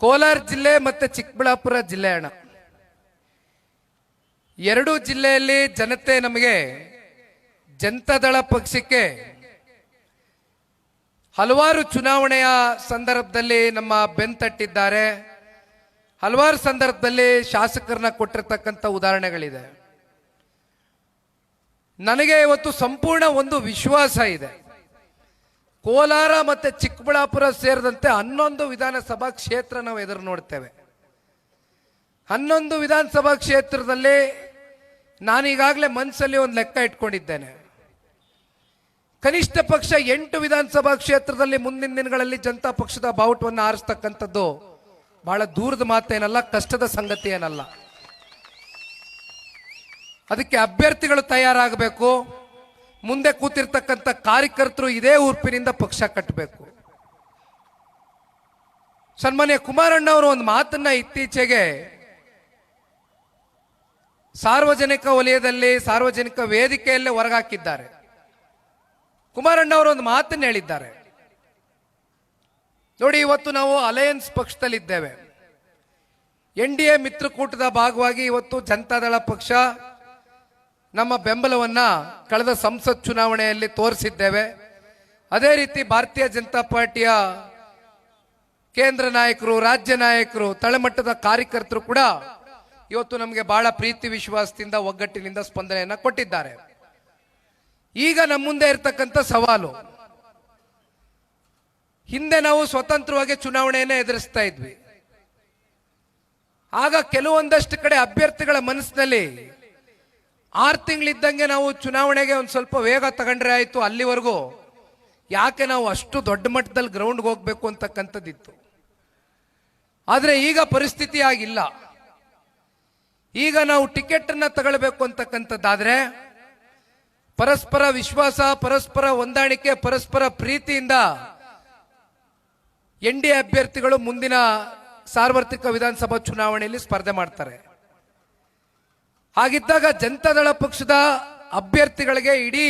ಕೋಲಾರ ಜಿಲ್ಲೆ ಮತ್ತೆ ಚಿಕ್ಕಬಳ್ಳಾಪುರ ಜಿಲ್ಲೆ ಅಣ್ಣ. ಎರಡೂ ಜಿಲ್ಲೆಯಲ್ಲಿ ಜನತೆ ನಮಗೆ ಜನತಾದಳ ಪಕ್ಷಕ್ಕೆ ಹಲವಾರು ಚುನಾವಣೆಯ ಸಂದರ್ಭದಲ್ಲಿ ನಮ್ಮ ಬೆಂತಟ್ಟಿದ್ದಾರೆ. ಹಲವಾರು ಸಂದರ್ಭದಲ್ಲಿ ಶಾಸಕರನ್ನ ಕೊಟ್ಟಿರ್ತಕ್ಕಂಥ ಉದಾಹರಣೆಗಳಿದೆ. ನನಗೆ ಇವತ್ತು ಸಂಪೂರ್ಣ ಒಂದು ವಿಶ್ವಾಸ ಇದೆ. ಕೋಲಾರ ಮತ್ತೆ ಚಿಕ್ಕಬಳ್ಳಾಪುರ ಸೇರಿದಂತೆ ಹನ್ನೊಂದು ವಿಧಾನಸಭಾ ಕ್ಷೇತ್ರ ನಾವು ಎದುರು ನೋಡ್ತೇವೆ. ಹನ್ನೊಂದು ವಿಧಾನಸಭಾ ಕ್ಷೇತ್ರದಲ್ಲಿ ನಾನೀಗಾಗಲೇ ಮನಸ್ಸಲ್ಲಿ ಒಂದು ಲೆಕ್ಕ ಇಟ್ಕೊಂಡಿದ್ದೇನೆ. ಕನಿಷ್ಠ ಪಕ್ಷ ಎಂಟು ವಿಧಾನಸಭಾ ಕ್ಷೇತ್ರದಲ್ಲಿ ಮುಂದಿನ ದಿನಗಳಲ್ಲಿ ಜನತಾ ಪಕ್ಷದ ಬಾವುಟವನ್ನು ಆರಿಸ್ತಕ್ಕಂಥದ್ದು ಬಹಳ ದೂರದ ಮಾತೇನಲ್ಲ, ಕಷ್ಟದ ಸಂಗತಿ ಏನಲ್ಲ. ಅದಕ್ಕೆ ಅಭ್ಯರ್ಥಿಗಳು ತಯಾರಾಗಬೇಕು. ಮುಂದೆ ಕೂತಿರ್ತಕ್ಕಂಥ ಕಾರ್ಯಕರ್ತರು ಇದೇ ಉರ್ಪಿನಿಂದ ಪಕ್ಷ ಕಟ್ಟಬೇಕು ಸನ್ಮಾನ್ಯ ಕುಮಾರಣ್ಣ ಅವರು ಒಂದು ಮಾತನ್ನ ಇತ್ತೀಚೆಗೆ ಸಾರ್ವಜನಿಕ ವಲಯದಲ್ಲಿ, ಸಾರ್ವಜನಿಕ ವೇದಿಕೆಯಲ್ಲೇ ಹೊರಗಾಕಿದ್ದಾರೆ. ಕುಮಾರಣ್ಣ ಅವರು ಒಂದು ಮಾತನ್ನು ಹೇಳಿದ್ದಾರೆ. ನೋಡಿ, ಇವತ್ತು ನಾವು ಅಲಯನ್ಸ್ ಪಕ್ಷದಲ್ಲಿದ್ದೇವೆ. ಎನ್ ಡಿ ಎ ಮಿತ್ರಕೂಟದ ಭಾಗವಾಗಿ ಇವತ್ತು ಜನತಾದಳ ಪಕ್ಷ ನಮ್ಮ ಬೆಂಬಲವನ್ನ ಕಳೆದ ಸಂಸತ್ ಚುನಾವಣೆಯಲ್ಲಿ ತೋರಿಸಿದ್ದೇವೆ. ಅದೇ ರೀತಿ ಭಾರತೀಯ ಜನತಾ ಪಾರ್ಟಿಯ ಕೇಂದ್ರ ನಾಯಕರು, ರಾಜ್ಯ ನಾಯಕರು, ತಳಮಟ್ಟದ ಕಾರ್ಯಕರ್ತರು ಕೂಡ ಇವತ್ತು ನಮಗೆ ಬಹಳ ಪ್ರೀತಿ ವಿಶ್ವಾಸದಿಂದ, ಒಗ್ಗಟ್ಟಿನಿಂದ ಸ್ಪಂದನೆಯನ್ನ ಕೊಟ್ಟಿದ್ದಾರೆ. ಈಗ ನಮ್ಮ ಮುಂದೆ ಇರತಕ್ಕಂಥ ಸವಾಲು, ಹಿಂದೆ ನಾವು ಸ್ವತಂತ್ರವಾಗಿ ಚುನಾವಣೆಯನ್ನ ಎದುರಿಸ್ತಾ ಇದ್ವಿ. ಆಗ ಕೆಲವೊಂದಷ್ಟು ಕಡೆ ಅಭ್ಯರ್ಥಿಗಳ ಮನಸ್ಸಿನಲ್ಲಿ ಆರು ತಿಂಗಳಿದ್ದಂಗೆ ನಾವು ಚುನಾವಣೆಗೆ ಒಂದು ಸ್ವಲ್ಪ ವೇಗ ತಗೊಂಡ್ರೆ ಆಯ್ತು, ಅಲ್ಲಿವರೆಗೂ ಯಾಕೆ ನಾವು ಅಷ್ಟು ದೊಡ್ಡ ಮಟ್ಟದಲ್ಲಿ ಗ್ರೌಂಡ್ಗೆ ಹೋಗ್ಬೇಕು ಅಂತಕ್ಕಂಥದ್ದಿತ್ತು. ಆದರೆ ಈಗ ಪರಿಸ್ಥಿತಿ ಆಗಿಲ್ಲ. ಈಗ ನಾವು ಟಿಕೆಟ್ ಅನ್ನ ತಗೊಳ್ಬೇಕು ಅಂತಕ್ಕಂಥದ್ದಾದರೆ ಪರಸ್ಪರ ವಿಶ್ವಾಸ, ಪರಸ್ಪರ ಹೊಂದಾಣಿಕೆ, ಪರಸ್ಪರ ಪ್ರೀತಿಯಿಂದ ಎನ್ ಡಿ ಅಭ್ಯರ್ಥಿಗಳು ಮುಂದಿನ ಸಾರ್ವತ್ರಿಕ ವಿಧಾನಸಭಾ ಚುನಾವಣೆಯಲ್ಲಿ ಸ್ಪರ್ಧೆ ಮಾಡ್ತಾರೆ. ಹಾಗಿದ್ದಾಗ ಜನತಾದಳ ಪಕ್ಷದ ಅಭ್ಯರ್ಥಿಗಳಿಗೆ ಇಡೀ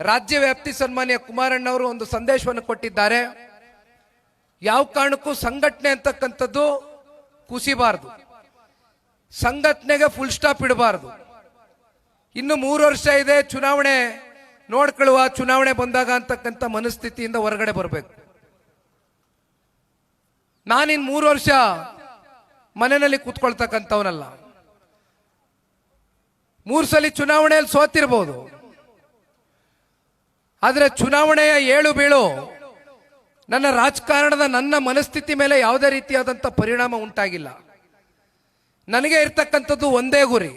ರಾಜ್ಯ ವ್ಯಾಪ್ತಿ ಸನ್ಮಾನ್ಯ ಕುಮಾರಣ್ಣ ಅವರು ಒಂದು ಸಂದೇಶವನ್ನು ಕೊಟ್ಟಿದ್ದಾರೆ. ಯಾವ ಕಾರಣಕ್ಕೂ ಸಂಘಟನೆ ಅಂತಕ್ಕಂಥದ್ದು ಕುಸಿಬಾರದು. ಸಂಘಟನೆಗೆ ಫುಲ್ ಸ್ಟಾಪ್ ಇಡಬಾರದು. ಇನ್ನು ಮೂರು ವರ್ಷ ಇದೆ, ಚುನಾವಣೆ ನೋಡ್ಕೊಳ್ಳುವ, ಚುನಾವಣೆ ಬಂದಾಗ ಅಂತಕ್ಕಂಥ ಮನಸ್ಥಿತಿಯಿಂದ ಹೊರಗಡೆ ಬರಬೇಕು. ನಾನಿನ್ ಮೂರು ವರ್ಷ ಮನೆಯಲ್ಲಿ ಕೂತ್ಕೊಳ್ತಕ್ಕಂಥವನಲ್ಲ. ಮೂರು ಸಲ ಚುನಾವಣೆಯಲ್ಲಿ ಸೋತಿರ್ಬೋದು. ಆದರೆ ಚುನಾವಣೆಯ ಏಳು ಬೀಳು ನನ್ನ ರಾಜಕಾರಣದ ನನ್ನ ಮನಸ್ಥಿತಿ ಮೇಲೆ ಯಾವುದೇ ರೀತಿಯಾದಂಥ ಪರಿಣಾಮ ಉಂಟಾಗಿಲ್ಲ. ನನಗೆ ಇರ್ತಕ್ಕಂಥದ್ದು ಒಂದೇ ಗುರಿ.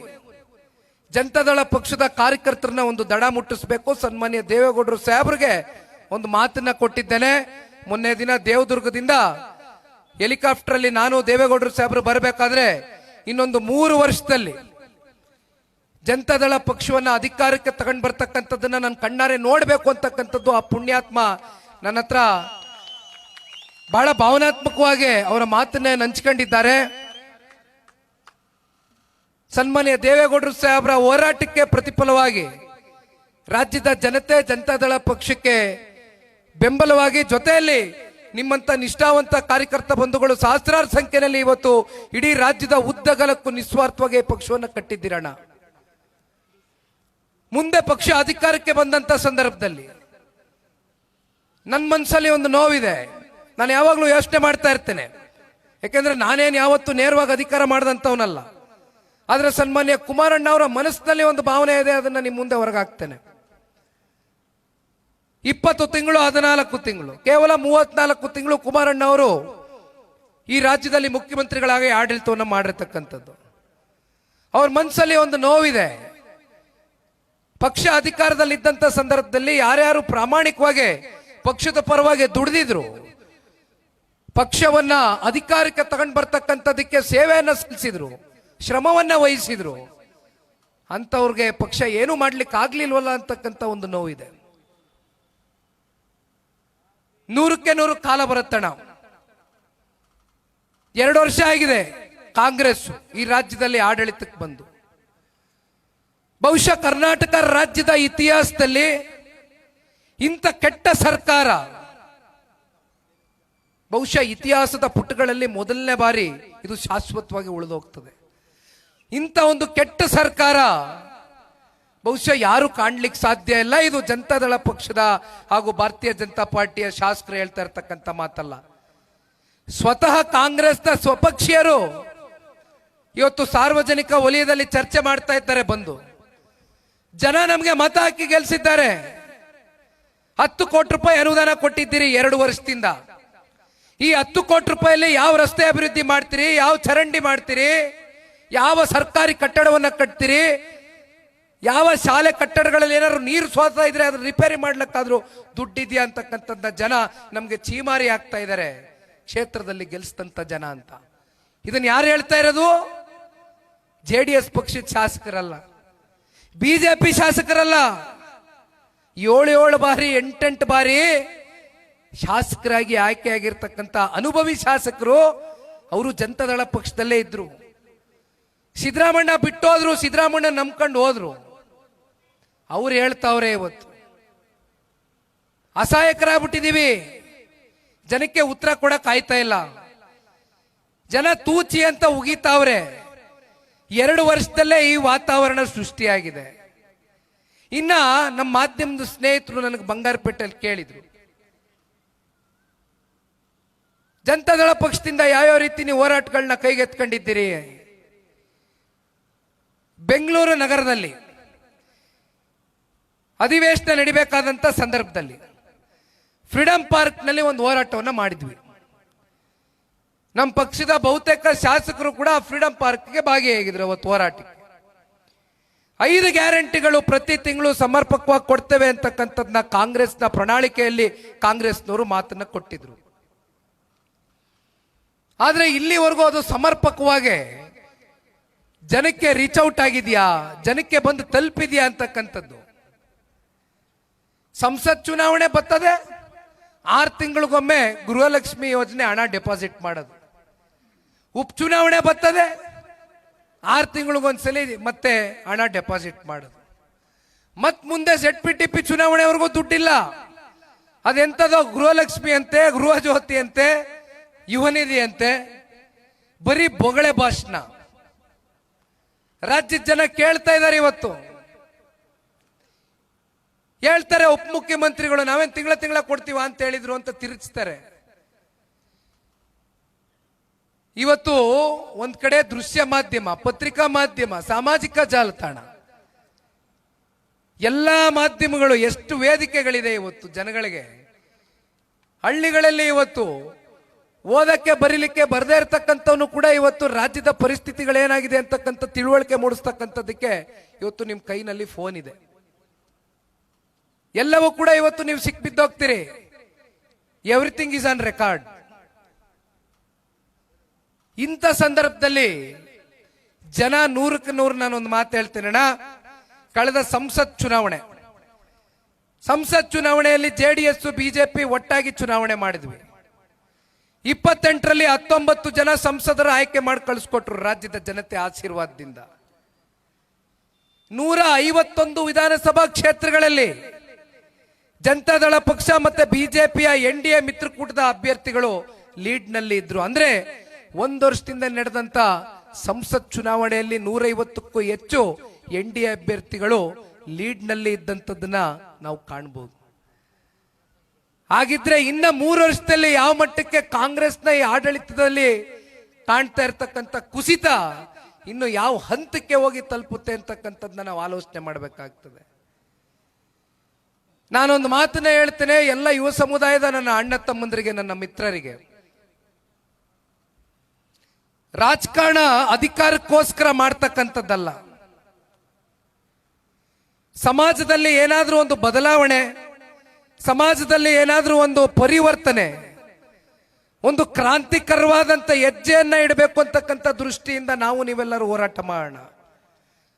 ಜನತಾದಳ ಪಕ್ಷದ ಕಾರ್ಯಕರ್ತರನ್ನ ಒಂದು ದಡ ಮುಟ್ಟಿಸ್ಬೇಕು. ಸನ್ಮಾನ್ಯ ದೇವೇಗೌಡರು ಸಾಹೇಬ್ರಿಗೆ ಒಂದು ಮಾತನ್ನ ಕೊಟ್ಟಿದ್ದೇನೆ. ಮೊನ್ನೆ ದಿನ ದೇವದುರ್ಗದಿಂದ ಹೆಲಿಕಾಪ್ಟರ್ ಅಲ್ಲಿ ನಾನು ದೇವೇಗೌಡರು ಸಾಹೇಬ್ರು ಬರಬೇಕಾದ್ರೆ ಇನ್ನೊಂದು ಮೂರು ವರ್ಷದಲ್ಲಿ ಜನತಾದಳ ಪಕ್ಷವನ್ನ ಅಧಿಕಾರಕ್ಕೆ ತಗೊಂಡು ಬರ್ತಕ್ಕಂಥದ್ದನ್ನ ನಾನು ಕಣ್ಣಾರೆ ನೋಡಬೇಕು ಅಂತಕ್ಕಂಥದ್ದು ಆ ಪುಣ್ಯಾತ್ಮ ನನ್ನ ಹತ್ರ ಬಹಳ ಭಾವನಾತ್ಮಕವಾಗಿ ಅವರ ಮಾತನ್ನೇ ನಂಚ್ಕೊಂಡಿದ್ದಾರೆ. ಸನ್ಮಾನ್ಯ ದೇವೇಗೌಡರು ಸಾಹೇಬರ ಹೋರಾಟಕ್ಕೆ ಪ್ರತಿಫಲವಾಗಿ ರಾಜ್ಯದ ಜನತೆ ಜನತಾದಳ ಪಕ್ಷಕ್ಕೆ ಬೆಂಬಲವಾಗಿ ಜೊತೆಯಲ್ಲಿ ನಿಮ್ಮಂತ ನಿಷ್ಠಾವಂತ ಕಾರ್ಯಕರ್ತ ಬಂಧುಗಳು ಸಹಸ್ರಾರು ಸಂಖ್ಯೆಯಲ್ಲಿ ಇವತ್ತು ಇಡೀ ರಾಜ್ಯದ ಉದ್ದಗಲಕ್ಕೂ ನಿಸ್ವಾರ್ಥವಾಗಿ ಪಕ್ಷವನ್ನು ಕಟ್ಟಿದ್ದೀರಣ್ಣ. ಮುಂದೆ ಪಕ್ಷ ಅಧಿಕಾರಕ್ಕೆ ಬಂದಂತ ಸಂದರ್ಭದಲ್ಲಿ ನನ್ನ ಮನಸ್ಸಲ್ಲಿ ಒಂದು ನೋವಿದೆ. ನಾನು ಯಾವಾಗಲೂ ಯೋಚನೆ ಮಾಡ್ತಾ ಇರ್ತೇನೆ. ಯಾಕೆಂದ್ರೆ ನಾನೇನು ಯಾವತ್ತೂ ನೇರವಾಗಿ ಅಧಿಕಾರ ಮಾಡಿದಂಥವನಲ್ಲ. ಆದರೆ ಸನ್ಮಾನ್ಯ ಕುಮಾರಣ್ಣ ಅವರ ಮನಸ್ಸಿನಲ್ಲಿ ಒಂದು ಭಾವನೆ ಇದೆ, ಅದನ್ನ ನಿಮ್ಮ ಮುಂದೆ ಹೊರಗಾಕ್ತೇನೆ. ಇಪ್ಪತ್ತು ತಿಂಗಳು, ಹದಿನಾಲ್ಕು ತಿಂಗಳು, ಕೇವಲ ಮೂವತ್ನಾಲ್ಕು ತಿಂಗಳು ಕುಮಾರಣ್ಣ ಅವರು ಈ ರಾಜ್ಯದಲ್ಲಿ ಮುಖ್ಯಮಂತ್ರಿಗಳಾಗಿ ಆಡಳಿತವನ್ನು ಮಾಡಿರ್ತಕ್ಕಂಥದ್ದು. ಅವ್ರ ಮನಸ್ಸಲ್ಲಿ ಒಂದು ನೋವಿದೆ. ಪಕ್ಷ ಅಧಿಕಾರದಲ್ಲಿದ್ದಂಥ ಸಂದರ್ಭದಲ್ಲಿ ಯಾರ್ಯಾರು ಪ್ರಾಮಾಣಿಕವಾಗಿ ಪಕ್ಷದ ಪರವಾಗಿ ದುಡಿದಿದ್ರು, ಪಕ್ಷವನ್ನ ಅಧಿಕಾರಕ್ಕೆ ತಗೊಂಡ್ ಬರ್ತಕ್ಕಂಥದಕ್ಕೆ ಸೇವೆಯನ್ನ ಸಲ್ಲಿಸಿದ್ರು, ಶ್ರಮವನ್ನ ವಹಿಸಿದ್ರು, ಅಂಥವ್ರಿಗೆ ಪಕ್ಷ ಏನು ಮಾಡ್ಲಿಕ್ಕೆ ಆಗ್ಲಿಲ್ವಲ್ಲ ಅಂತಕ್ಕಂಥ ಒಂದು ನೋವಿದೆ. ನೂರಕ್ಕೆ ನೂರು ಕಾಲ ಬರುತ್ತಣ ಎರಡು ವರ್ಷ ಆಗಿದೆ ಕಾಂಗ್ರೆಸ್ ಈ ರಾಜ್ಯದಲ್ಲಿ ಆಡಳಿತಕ್ಕೆ ಬಂದು. ಬಹುಶಃ ಕರ್ನಾಟಕ ರಾಜ್ಯದ ಇತಿಹಾಸದಲ್ಲಿ ಇಂಥ ಕೆಟ್ಟ ಸರ್ಕಾರ, ಬಹುಶಃ ಇತಿಹಾಸದ ಪುಟಗಳಲ್ಲಿ ಮೊದಲನೇ ಬಾರಿ ಇದು ಶಾಶ್ವತವಾಗಿ ಉಳಿದೋಗ್ತದೆ. ಇಂಥ ಒಂದು ಕೆಟ್ಟ ಸರ್ಕಾರ ಬಹುಶಃ ಯಾರು ಕಾಣ್ಲಿಕ್ಕೆ ಸಾಧ್ಯ ಇಲ್ಲ. ಇದು ಜನತಾದಳ ಪಕ್ಷದ ಹಾಗೂ ಭಾರತೀಯ ಜನತಾ ಪಾರ್ಟಿಯ ಶಾಸಕರು ಹೇಳ್ತಾ ಇರ್ತಕ್ಕಂಥ ಮಾತಲ್ಲ. ಸ್ವತಃ ಕಾಂಗ್ರೆಸ್ನ ಸ್ವಪಕ್ಷೀಯರು ಇವತ್ತು ಸಾರ್ವಜನಿಕ ವಲಯದಲ್ಲಿ ಚರ್ಚೆ ಮಾಡ್ತಾ ಇದ್ದಾರೆ ಬಂದು. ಜನ ನಮಗೆ ಮತ ಹಾಕಿ ಗೆಲ್ಸಿದ್ದಾರೆ. ಹತ್ತು ಕೋಟಿ ರೂಪಾಯಿ ಅನುದಾನ ಕೊಟ್ಟಿದ್ದೀರಿ ಎರಡು ವರ್ಷದಿಂದ. ಈ ಹತ್ತು ಕೋಟಿ ರೂಪಾಯಲ್ಲಿ ಯಾವ ರಸ್ತೆ ಅಭಿವೃದ್ಧಿ ಮಾಡ್ತೀರಿ, ಯಾವ ಚರಂಡಿ ಮಾಡ್ತೀರಿ, ಯಾವ ಸರ್ಕಾರಿ ಕಟ್ಟಡವನ್ನ ಕಟ್ತೀರಿ, ಯಾವ ಶಾಲೆ ಕಟ್ಟಡಗಳಲ್ಲಿ ಏನಾದ್ರು ನೀರು ಸೋತಾ ಇದ್ರೆ ಅದ್ರ ರಿಪೇರಿ ಮಾಡ್ಲಿಕ್ಕಾದ್ರೂ ದುಡ್ಡಿದೆಯಾ ಅಂತಕ್ಕಂಥದ್ದ ಜನ ನಮ್ಗೆ ಚೀಮಾರಿ ಆಗ್ತಾ ಇದ್ದಾರೆ. ಕ್ಷೇತ್ರದಲ್ಲಿ ಗೆಲ್ಸ್ತಂತ ಜನ ಅಂತ. ಇದನ್ನ ಯಾರು ಹೇಳ್ತಾ ಇರೋದು? ಜೆ ಡಿ ಎಸ್ ಪಕ್ಷದ ಶಾಸಕರಲ್ಲ. ಬಿಜೆಪಿ ಶಾಸಕರಲ್ಲ. ಏಳು ಏಳು ಬಾರಿ, ಎಂಟೆಂಟು ಬಾರಿ ಶಾಸಕರಾಗಿ ಆಯ್ಕೆಯಾಗಿರ್ತಕ್ಕಂಥ ಅನುಭವಿ ಶಾಸಕರು ಅವರು ಜನತಾದಳ ಪಕ್ಷದಲ್ಲೇ ಇದ್ರು. ಸಿದ್ದರಾಮಣ್ಣ ಬಿಟ್ಟೋದ್ರು ಸಿದ್ದರಾಮಣ್ಣ ನಂಬ್ಕೊಂಡು ಹೋದ್ರು. ಅವ್ರು ಹೇಳ್ತಾವ್ರೆ ಇವತ್ತು. ಅಸಹಾಯಕರಾಗ್ಬಿಟ್ಟಿದೀವಿ ಜನಕ್ಕೆ ಉತ್ತರ ಕೊಡಕ್ ಆಯ್ತಾ ಇಲ್ಲ. ಜನ ತೂಚಿ ಅಂತ ಉಗಿತಾವ್ರೆ. ಎರಡು ವರ್ಷದಲ್ಲೇ ಈ ವಾತಾವರಣ ಸೃಷ್ಟಿಯಾಗಿದೆ. ಇನ್ನ ನಮ್ಮ ಮಾಧ್ಯಮದ ಸ್ನೇಹಿತರು ನನಗೆ ಬಂಗಾರಪೇಟೆಯಲ್ಲಿ ಕೇಳಿದ್ರು. ಜನತಾದಳ ಪಕ್ಷದಿಂದ ಯಾವ್ಯಾವ ರೀತಿ ನೀವು ಹೋರಾಟಗಳನ್ನ ಕೈಗೆತ್ಕೊಂಡಿದ್ದೀರಿ ಬೆಂಗಳೂರು ನಗರದಲ್ಲಿ. ಅಧಿವೇಶನ ನಡಿಬೇಕಾದಂತ ಸಂದರ್ಭದಲ್ಲಿ. ಫ್ರೀಡಂ ಪಾರ್ಕ್ನಲ್ಲಿ ಒಂದು ಹೋರಾಟವನ್ನು ಮಾಡಿದ್ವಿ. ನಮ್ಮ ಪಕ್ಷದ ಬಹುತೇಕ ಶಾಸಕರು ಕೂಡ ಫ್ರೀಡಂ ಪಾರ್ಕ್ಗೆ ಭಾಗಿಯಾಗಿದ್ರು ಅವತ್ತು ಹೋರಾಟಕ್ಕೆ ಐದು ಗ್ಯಾರಂಟಿಗಳು ಪ್ರತಿ ತಿಂಗಳು ಸಮರ್ಪಕವಾಗಿ ಕೊಡ್ತೇವೆ ಅಂತಕ್ಕಂಥದ್ನ ಕಾಂಗ್ರೆಸ್ನ ಪ್ರಣಾಳಿಕೆಯಲ್ಲಿ ಕಾಂಗ್ರೆಸ್ನವರು ಮಾತನ್ನ ಕೊಟ್ಟಿದ್ರು. ಆದರೆ ಇಲ್ಲಿವರೆಗೂ ಅದು ಸಮರ್ಪಕವಾಗಿ ಜನಕ್ಕೆ ರೀಚ್ ಔಟ್ ಆಗಿದೆಯಾ, ಜನಕ್ಕೆ ಬಂದು ತಲುಪಿದ್ಯಾ ಅಂತಕ್ಕಂಥದ್ದು. ಸಂಸತ್ ಚುನಾವಣೆ ಬರ್ತದೆ, ಆರು ತಿಂಗಳಿಗೊಮ್ಮೆ ಗೃಹಲಕ್ಷ್ಮಿ ಯೋಜನೆ ಹಣ ಡೆಪಾಸಿಟ್ ಮಾಡೋದು. ಉಪಚುನಾವಣೆ ಬರ್ತದೆ. ಆರು ತಿಂಗಳಿಗೊಂದ್ಸಲಿ ಮತ್ತೆ ಹಣ ಡೆಪಾಸಿಟ್ ಮಾಡೋದು. ಮತ್ ಮುಂದೆ ಸೆಟ್ ಪಿ ಟಿ ಪಿ ಚುನಾವಣೆವರೆಗೂ ದುಡ್ಡಿಲ್ಲ. ಅದೆಂತದೋ ಗೃಹಲಕ್ಷ್ಮಿ ಅಂತೆ ಗೃಹ ಜ್ಯೋತಿ ಅಂತೆ ಯುವನಿಧಿ ಅಂತೆ ಬರೀ ಬೊಗಳೆ ಭಾಷಣ. ರಾಜ್ಯದ ಜನ ಕೇಳ್ತಾ ಇದ್ದಾರೆ ಇವತ್ತು. ಹೇಳ್ತಾರೆ ಉಪಮುಖ್ಯಮಂತ್ರಿಗಳು, ನಾವೇನ್ ತಿಂಗಳ ತಿಂಗಳ ಕೊಡ್ತೀವ ಅಂತ ಹೇಳಿದ್ರು ಅಂತ ತಿರುಗಿಸ್ತಾರೆ ಇವತ್ತು ಒಂದ್ ಕಡೆ ದೃಶ್ಯ ಮಾಧ್ಯಮ, ಪತ್ರಿಕಾ ಮಾಧ್ಯಮ, ಸಾಮಾಜಿಕ ಜಾಲತಾಣ. ಎಲ್ಲಾ ಮಾಧ್ಯಮಗಳು ಎಷ್ಟು ವೇದಿಕೆಗಳಿದೆ ಇವತ್ತು ಜನಗಳಿಗೆ. ಹಳ್ಳಿಗಳಲ್ಲಿ ಇವತ್ತು ಓದಕ್ಕೆ ಬರೀಲಿಕ್ಕೆ ಬರದೇ ಇರತಕ್ಕಂಥವನು ಕೂಡ ಇವತ್ತು ರಾಜ್ಯದ ಪರಿಸ್ಥಿತಿಗಳೇನಾಗಿದೆ ಅಂತಕ್ಕಂಥ ತಿಳುವಳಿಕೆ ಮೂಡಿಸ್ತಕ್ಕಂಥದ್ದಕ್ಕೆ ಇವತ್ತು ನಿಮ್ಮ ಕೈನಲ್ಲಿ ಫೋನ್ ಇದೆ. ಎಲ್ಲವೂ ಕೂಡ ಇವತ್ತು ನೀವು ಸಿಕ್ಬಿದ್ದೋಗ್ತೀರಿ. ಎವ್ರಿಥಿಂಗ್ ಈಸ್ ಆನ್ ರೆಕಾರ್ಡ್ ಇಂಥ ಸಂದರ್ಭದಲ್ಲಿ ಜನ ನೂರಕ್ಕೆ ನೂರು ನಾನೊಂದು ಮಾತು ಹೇಳ್ತೇನೆ ಕಳೆದ ಸಂಸತ್ ಚುನಾವಣೆ. ಸಂಸತ್ ಚುನಾವಣೆಯಲ್ಲಿ ಜೆ ಡಿ ಎಸ್ ಬಿಜೆಪಿ ಒಟ್ಟಾಗಿ ಚುನಾವಣೆ ಮಾಡಿದ್ವಿ. ಇಪ್ಪತ್ತೆಂಟರಲ್ಲಿ ಹತ್ತೊಂಬತ್ತು ಜನ ಸಂಸದರ ಆಯ್ಕೆ ಮಾಡಿ ಕಳಿಸ್ಕೊಟ್ರು ರಾಜ್ಯದ ಜನತೆ ಆಶೀರ್ವಾದದಿಂದ. ನೂರ ಐವತ್ತೊಂದು ವಿಧಾನಸಭಾ ಕ್ಷೇತ್ರಗಳಲ್ಲಿ ಜನತಾದಳ ಪಕ್ಷ ಮತ್ತೆ ಬಿಜೆಪಿಯ ಎನ್ ಡಿ ಎ ಮಿತ್ರಕೂಟದ ಅಭ್ಯರ್ಥಿಗಳು ಲೀಡ್ನಲ್ಲಿ ಇದ್ರು. ಅಂದ್ರೆ ಒಂದು ವರ್ಷದಿಂದ ನಡೆದಂತ ಸಂಸತ್ ಚುನಾವಣೆಯಲ್ಲಿ ನೂರೈವತ್ತಕ್ಕೂ ಹೆಚ್ಚು ಎನ್ ಡಿ ಎ ಅಭ್ಯರ್ಥಿಗಳು ಲೀಡ್ನಲ್ಲಿ ಇದ್ದಂಥದ್ದನ್ನ ನಾವು ಕಾಣ್ಬೋದು. ಹಾಗಿದ್ರೆ ಇನ್ನ ಮೂರು ವರ್ಷದಲ್ಲಿ ಯಾವ ಮಟ್ಟಕ್ಕೆ ಕಾಂಗ್ರೆಸ್ನ ಈ ಆಡಳಿತದಲ್ಲಿ ಕಾಣ್ತಾ ಇರ್ತಕ್ಕಂಥ ಕುಸಿತ ಇನ್ನು ಯಾವ ಹಂತಕ್ಕೆ ಹೋಗಿ ತಲುಪುತ್ತೆ ಅಂತಕ್ಕಂಥದ್ದನ್ನ ನಾವು ಆಲೋಚನೆ ಮಾಡಬೇಕಾಗ್ತದೆ. ನಾನೊಂದು ಮಾತನ್ನ ಹೇಳ್ತೇನೆ, ಎಲ್ಲ ಯುವ ಸಮುದಾಯದ ನನ್ನ ಅಣ್ಣ ತಮ್ಮಂದರಿಗೆ, ನನ್ನ ಮಿತ್ರರಿಗೆ. ರಾಜಕಾರಣ ಅಧಿಕಾರಕ್ಕೋಸ್ಕರ ಮಾಡ್ತಕ್ಕಂಥದ್ದಲ್ಲ. ಸಮಾಜದಲ್ಲಿ ಏನಾದರೂ ಒಂದು ಬದಲಾವಣೆ, ಸಮಾಜದಲ್ಲಿ ಏನಾದರೂ ಒಂದು ಪರಿವರ್ತನೆ, ಒಂದು ಕ್ರಾಂತಿಕರವಾದಂಥ ಹೆಜ್ಜೆಯನ್ನ ಇಡಬೇಕು ಅಂತಕ್ಕಂಥ ದೃಷ್ಟಿಯಿಂದ ನಾವು ನೀವೆಲ್ಲರೂ ಹೋರಾಟ ಮಾಡೋಣ.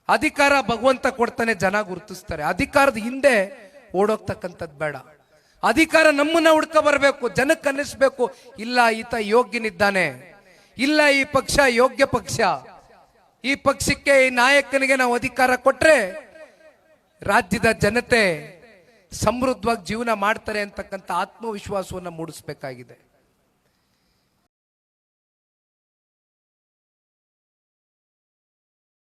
ಅಧಿಕಾರ ಭಗವಂತ ಕೊಡ್ತಾನೆ ಜನ ಗುರುತಿಸ್ತಾರೆ. ಅಧಿಕಾರದ ಹಿಂದೆ ಓಡೋಗ್ತಕ್ಕಂಥದ್ದು ಬೇಡ. ಅಧಿಕಾರ ನಮ್ಮನ್ನ ಹುಡ್ಕ ಬರಬೇಕು, ಜನಕ್ಕೆ ಅನ್ನಿಸ್ಬೇಕು, ಇಲ್ಲ, ಈತ ಯೋಗ್ಯನಿದ್ದಾನೆ. ಇಲ್ಲ, ಈ ಪಕ್ಷ ಯೋಗ್ಯ ಪಕ್ಷ. ಈ ಪಕ್ಷಕ್ಕೆ ಈ ನಾಯಕನಿಗೆ ನಾವು ಅಧಿಕಾರ ಕೊಟ್ರೆ ರಾಜ್ಯದ ಜನತೆ ಸಮೃದ್ಧವಾಗಿ ಜೀವನ ಮಾಡ್ತಾರೆ ಅಂತಕ್ಕಂಥ ಆತ್ಮವಿಶ್ವಾಸವನ್ನು ಮೂಡಿಸ್ಬೇಕಾಗಿದೆ.